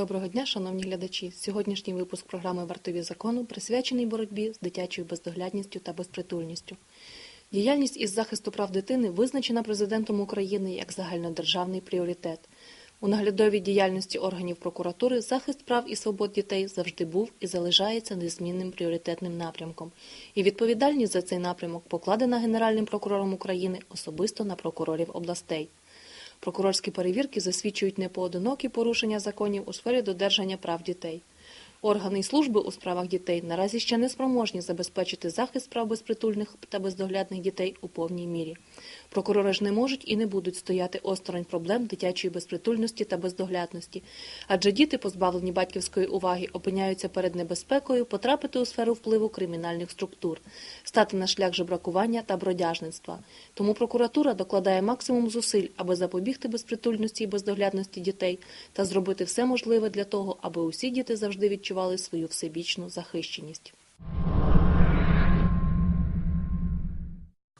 Доброго дня, шановні глядачі. Сьогоднішній випуск програми Вартові закону присвячений боротьбі з дитячою бездоглядністю та безпритульністю. Діяльність із захисту прав дитини визначена президентом України як загальнодержавний пріоритет. У наглядовій діяльності органів прокуратури захист прав і свобод дітей завжди був і залишається незмінним пріоритетним напрямком. І відповідальність за цей напрямок покладена Генеральним прокурором України особисто на прокурорів областей. Прокурорські перевірки засвідчують непоодинокі порушення законів у сфері додержання прав дітей. Органи і служби у справах дітей наразі ще не спроможні забезпечити захист прав безпритульних та бездоглядних дітей у повній мірі. Прокурори ж не можуть і не будуть стояти осторонь проблем дитячої безпритульності та бездоглядності, адже діти, позбавлені батьківської уваги, опиняються перед небезпекою потрапити у сферу впливу кримінальних структур, стати на шлях жебракування та бродяжництва. Тому прокуратура докладає максимум зусиль, аби запобігти безпритульності і бездоглядності дітей та зробити все можливе для того, аби усі діти завжди відчували свою всебічну захищеність.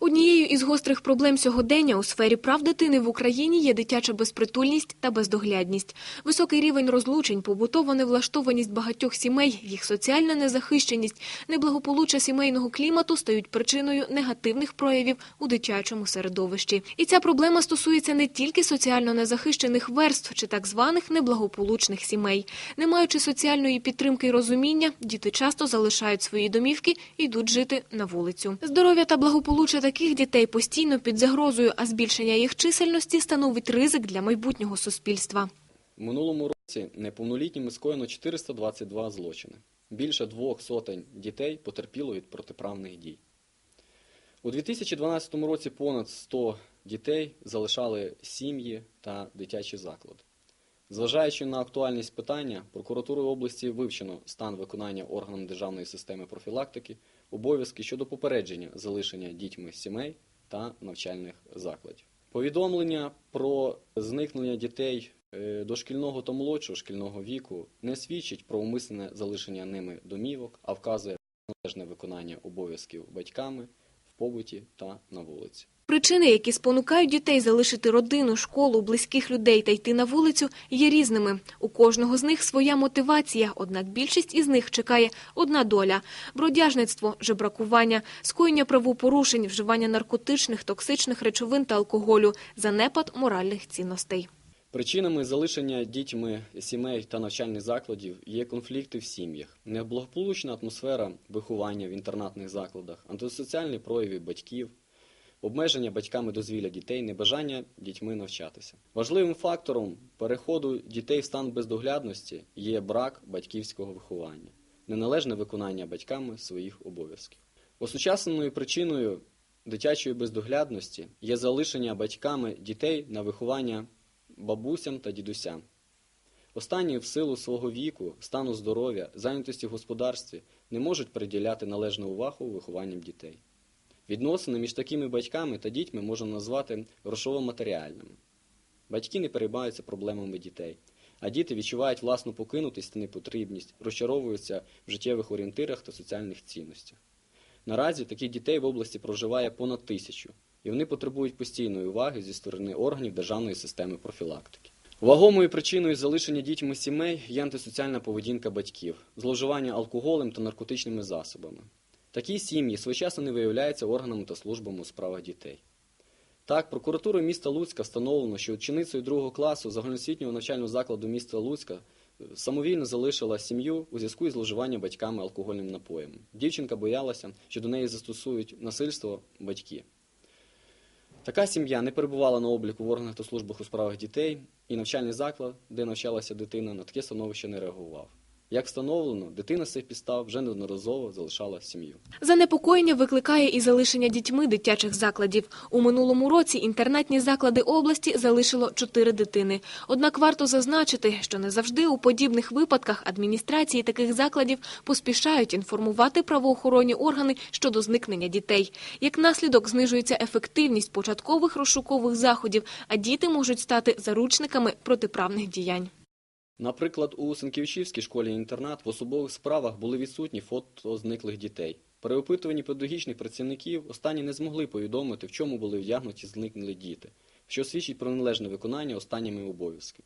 Однією із гострих проблем сьогодення у сфері прав дитини в Україні є дитяча безпритульність та бездоглядність. Високий рівень розлучень, побутова невлаштованість багатьох сімей, їх соціальна незахищеність, неблагополуччя сімейного клімату стають причиною негативних проявів у дитячому середовищі. І ця проблема стосується не тільки соціально незахищених верств чи так званих неблагополучних сімей. Не маючи соціальної підтримки і розуміння, діти часто залишають свої домівки і йдуть жити на вулицю. Здоров'я та благополуччя таких дітей постійно під загрозою, а збільшення їх чисельності становить ризик для майбутнього суспільства. У минулому році неповнолітніми скоєно 422 злочини. Більше двох сотень дітей потерпіло від протиправних дій. У 2012 році понад 100 дітей залишали сім'ї та дитячі заклади. Зважаючи на актуальність питання, прокуратурою області вивчено стан виконання органами державної системи профілактики, обов'язки щодо попередження залишення дітьми сімей та навчальних закладів. Повідомлення про зникнення дітей е, дошкільного та молодшого шкільного віку не свідчить про умисне залишення ними домівок, а вказує належне виконання обов'язків батьками в побуті та на вулиці. Причини, які спонукають дітей залишити родину, школу, близьких людей та йти на вулицю, є різними. У кожного з них своя мотивація, однак більшість із них чекає одна доля – бродяжництво, жебракування, скоєння правопорушень, вживання наркотичних, токсичних речовин та алкоголю, занепад моральних цінностей. Причинами залишення дітьми сімей та навчальних закладів є конфлікти в сім'ях, неблагополучна атмосфера виховання в інтернатних закладах, антисоціальні прояви батьків, обмеження батьками дозвілля дітей, небажання дітьми навчатися. Важливим фактором переходу дітей в стан бездоглядності є брак батьківського виховання, неналежне виконання батьками своїх обов'язків. Осучасненою причиною дитячої бездоглядності є залишення батьками дітей на виховання бабусям та дідусям. Останні в силу свого віку, стану здоров'я, зайнятості в господарстві не можуть приділяти належну увагу вихованням дітей. Відносини між такими батьками та дітьми можна назвати грошово-матеріальними. Батьки не переймаються проблемами дітей, а діти відчувають власну покинутість та непотрібність, розчаровуються в життєвих орієнтирах та соціальних цінностях. Наразі таких дітей в області проживає понад тисячу, і вони потребують постійної уваги зі сторони органів державної системи профілактики. Вагомою причиною залишення дітьми сімей є антисоціальна поведінка батьків, зловживання алкоголем та наркотичними засобами. Такі сім'ї своєчасно не виявляються органами та службами у справах дітей. Так, прокуратурою міста Луцька встановлено, що ученицею другого класу загальноосвітнього навчального закладу міста Луцька е, самовільно залишила сім'ю у зв'язку із зловживанням батьками алкогольним напоєм. Дівчинка боялася, що до неї застосують насильство батьки. Така сім'я не перебувала на обліку в органах та службах у справах дітей, і навчальний заклад, де навчалася дитина, на таке становище не реагував. Як встановлено, дитина з цих підстав вже неодноразово залишала сім'ю. Занепокоєння викликає і залишення дітьми дитячих закладів. У минулому році інтернатні заклади області залишило чотири дитини. Однак варто зазначити, що не завжди у подібних випадках адміністрації таких закладів поспішають інформувати правоохоронні органи щодо зникнення дітей. Як наслідок знижується ефективність початкових розшукових заходів, а діти можуть стати заручниками протиправних діянь. Наприклад, у Сенківчівській школі-інтернат в особових справах були відсутні фото зниклих дітей. При опитуванні педагогічних працівників останні не змогли повідомити, в чому були вдягнуті зникнені діти, що свідчить про належне виконання останніми обов'язків.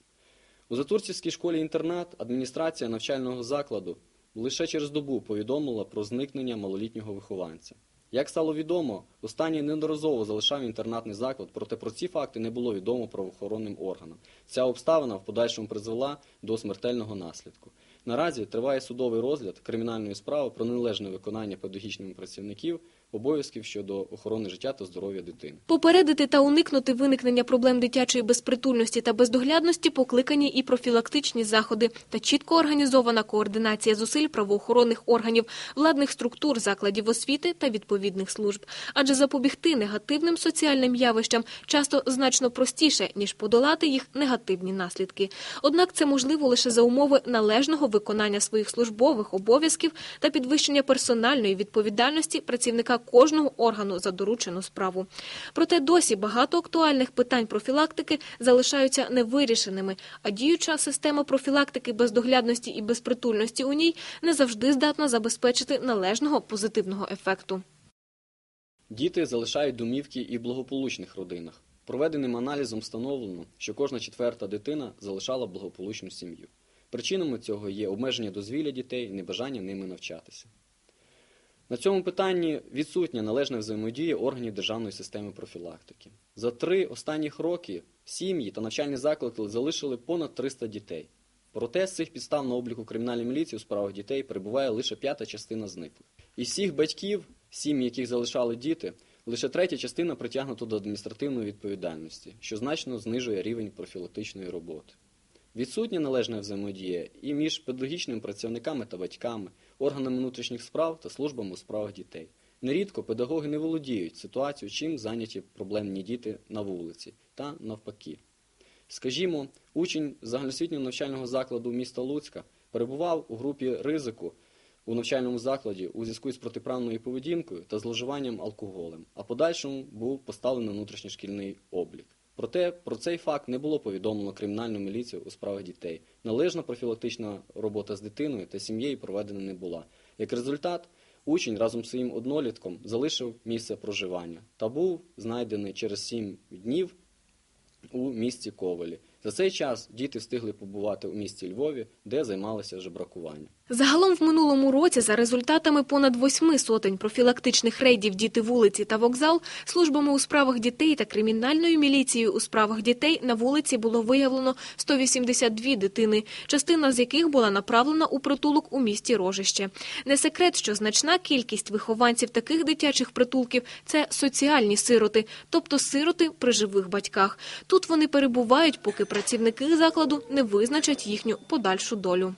У Затурцівській школі-інтернат адміністрація навчального закладу лише через добу повідомила про зникнення малолітнього вихованця. Як стало відомо, останній неодноразово залишав інтернатний заклад, проте про ці факти не було відомо правоохоронним органам. Ця обставина в подальшому призвела до смертельного наслідку. Наразі триває судовий розгляд кримінальної справи про неналежне виконання педагогічними працівників обов'язків щодо охорони життя та здоров'я дитини. Попередити та уникнути виникнення проблем дитячої безпритульності та бездоглядності покликані і профілактичні заходи та чітко організована координація зусиль правоохоронних органів, владних структур, закладів освіти та відповідних служб. Адже запобігти негативним соціальним явищам часто значно простіше, ніж подолати їх негативні наслідки. Однак це можливо лише за умови належного виконання своїх службових обов'язків та підвищення персональної відповідальності працівника кожного органу за доручену справу. Проте досі багато актуальних питань профілактики залишаються невирішеними, а діюча система профілактики бездоглядності і безпритульності у ній не завжди здатна забезпечити належного позитивного ефекту. Діти залишають домівки і в благополучних родинах. Проведеним аналізом встановлено, що кожна четверта дитина залишала благополучну сім'ю. Причинами цього є обмеження дозвілля дітей небажання ними навчатися. На цьому питанні відсутня належна взаємодія органів державної системи профілактики. За три останніх роки сім'ї та навчальні заклади залишили понад 300 дітей. Проте з цих підстав на обліку кримінальної міліції у справах дітей перебуває лише п'ята частина зниклих. Із всіх батьків, сім'ї, яких залишали діти, лише третя частина притягнута до адміністративної відповідальності, що значно знижує рівень профілактичної роботи. Відсутня належна взаємодія і між педагогічними працівниками та батьками, органами внутрішніх справ та службами у справах дітей. Нерідко педагоги не володіють ситуацією, чим зайняті проблемні діти на вулиці та навпаки. Скажімо, учень загальноосвітнього навчального закладу міста Луцька перебував у групі ризику у навчальному закладі у зв'язку з протиправною поведінкою та зловживанням алкоголем, а подальшому був поставлений на внутрішньошкільний облік. Проте про цей факт не було повідомлено кримінальну міліцію у справах дітей. Належна профілактична робота з дитиною та сім'єю проведена не була. Як результат, учень разом з своїм однолітком залишив місце проживання та був знайдений через сім днів у місті Ковелі. За цей час діти встигли побувати у місті Львові, де займалися жебракуванням. Загалом в минулому році за результатами понад восьми сотень профілактичних рейдів «Діти вулиці» та вокзал службами у справах дітей та кримінальною міліцією у справах дітей на вулиці було виявлено 182 дитини, частина з яких була направлена у притулок у місті Рожище. Не секрет, що значна кількість вихованців таких дитячих притулків – це соціальні сироти, тобто сироти при живих батьках. Тут вони перебувають, поки працівники закладу не визначать їхню подальшу долю.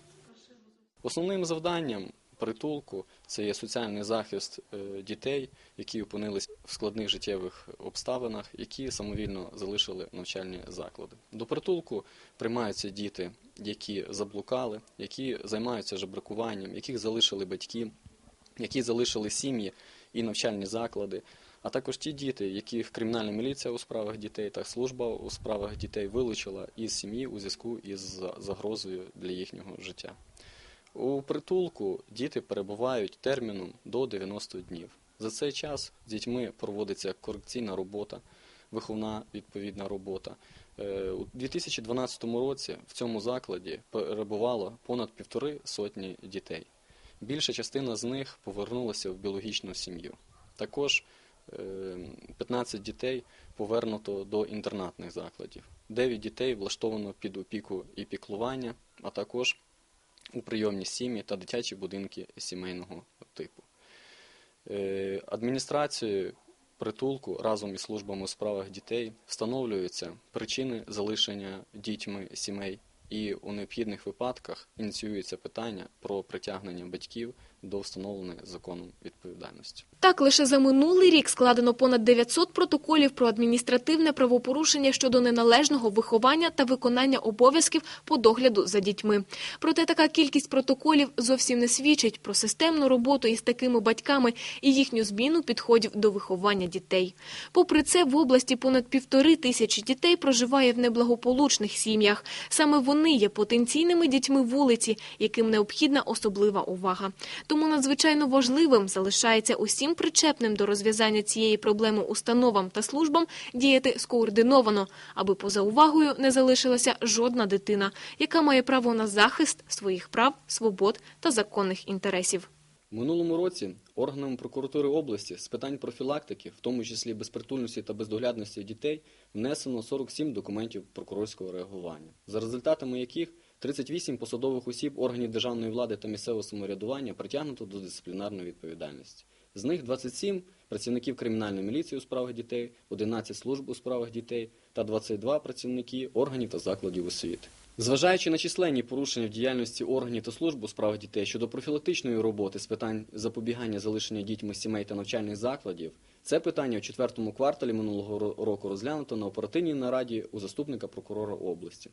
Основним завданням притулку це є соціальний захист е, дітей, які опинились в складних життєвих обставинах, які самовільно залишили навчальні заклади. До притулку приймаються діти, які заблукали, які займаються жебракуванням, яких залишили батьки, які залишили сім'ї і навчальні заклади. А також ті діти, яких кримінальна міліція у справах дітей та служба у справах дітей вилучила із сім'ї у зв'язку із загрозою для їхнього життя. У притулку діти перебувають терміном до 90 днів. За цей час з дітьми проводиться корекційна робота, виховна відповідна робота. Е, У 2012 році в цьому закладі перебувало понад півтори сотні дітей. Більша частина з них повернулася в біологічну сім'ю. Також е, 15 дітей повернуто до інтернатних закладів. 9 дітей влаштовано під опіку і піклування, а також у прийомні сім'ї та дитячі будинки сімейного типу. Е, Адміністрацією притулку разом із службами у справах дітей встановлюються причини залишення дітьми сімей, і у необхідних випадках ініціюється питання про притягнення батьків до встановленої законом відповідальності. Так, лише за минулий рік складено понад 900 протоколів про адміністративне правопорушення щодо неналежного виховання та виконання обов'язків по догляду за дітьми. Проте така кількість протоколів зовсім не свідчить про системну роботу із такими батьками і їхню зміну підходів до виховання дітей. Попри це, в області понад півтори тисячі дітей проживає в неблагополучних сім'ях. Саме вони вони є потенційними дітьми вулиці, яким необхідна особлива увага. Тому надзвичайно важливим залишається усім причепним до розв'язання цієї проблеми установам та службам діяти скоординовано, аби поза увагою не залишилася жодна дитина, яка має право на захист своїх прав, свобод та законних інтересів. Минулому році органами прокуратури області з питань профілактики, в тому числі безпритульності та бездоглядності дітей, внесено 47 документів прокурорського реагування, за результатами яких 38 посадових осіб органів державної влади та місцевого самоврядування притягнуто до дисциплінарної відповідальності. З них 27 працівників кримінальної міліції у справах дітей, 11 служб у справах дітей та 22 працівники органів та закладів освіти. Зважаючи на численні порушення в діяльності органів та служб у справах дітей щодо профілактичної роботи з питань запобігання залишення дітьми сімей та навчальних закладів, це питання у четвертому кварталі минулого року розглянуто на оперативній нараді у заступника прокурора області.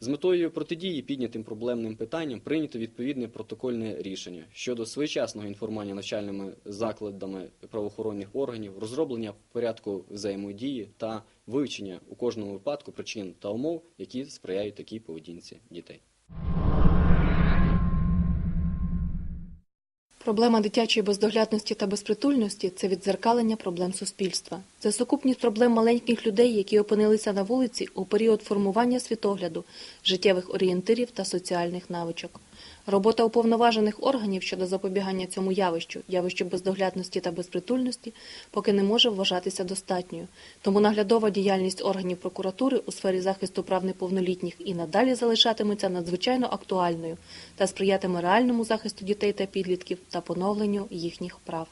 З метою протидії піднятим проблемним питанням прийнято відповідне протокольне рішення щодо своєчасного інформування навчальними закладами правоохоронних органів, розроблення порядку взаємодії та вивчення у кожному випадку причин та умов, які сприяють такій поведінці дітей. Проблема дитячої бездоглядності та безпритульності це відзеркалення проблем суспільства. Це сукупність проблем маленьких людей, які опинилися на вулиці у період формування світогляду, життєвих орієнтирів та соціальних навичок. Робота уповноважених органів щодо запобігання цьому явищу, явищу бездоглядності та безпритульності, поки не може вважатися достатньою. Тому наглядова діяльність органів прокуратури у сфері захисту прав неповнолітніх і надалі залишатиметься надзвичайно актуальною та сприятиме реальному захисту дітей та підлітків та поновленню їхніх прав.